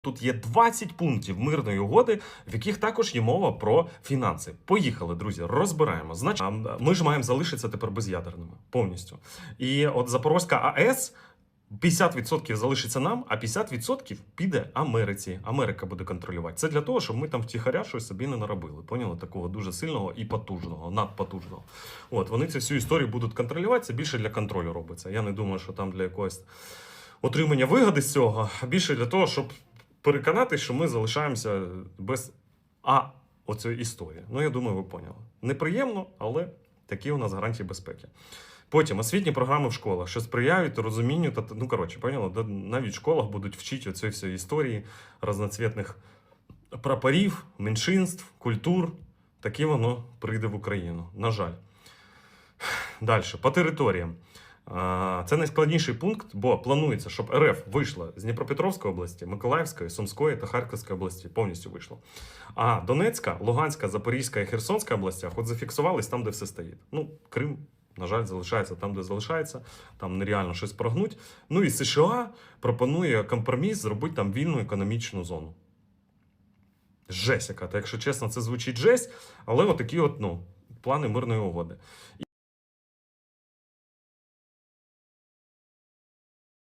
Тут є 20 пунктів мирної угоди, в яких також є мова про фінанси. Поїхали, друзі, розбираємо. Значить, ми ж маємо залишитися тепер без'ядерними повністю. І от Запорозька АЕС 50% залишиться нам, а 50% піде Америці. Америка буде контролювати. Це для того, щоб ми там втіхаря щось собі не наробили. Поняли? Такого дуже сильного і потужного, надпотужного. От вони цю всю історію будуть контролювати. Це більше для контролю робиться. Я не думаю, що там для якогось отримання вигоди з цього, а більше для того, щоб переконатися, що ми залишаємося без А оцієї історії. Ну, я думаю, ви поняли. Неприємно, але такі у нас гарантії безпеки. Потім освітні програми в школах, що сприяють розумінню та ну коротше, поняли, навіть в школах будуть вчити оцієї всієї історії разноцвітних прапорів, меншинств, культур. Таке воно прийде в Україну. На жаль. Далі, по територіям. Це найскладніший пункт, бо планується, щоб РФ вийшла з Дніпропетровської області, Миколаївської, Сумської та Харківської області, повністю вийшло. А Донецька, Луганська, Запорізька і Херсонська областях от зафіксувались там, де все стоїть. Ну, Крим, на жаль, залишається там, де залишається, там нереально щось прогнуть. Ну і США пропонує компроміс зробити там вільну економічну зону. Жесть яка, якщо чесно, це звучить жесть, але отакі от, ну, плани мирної угоди.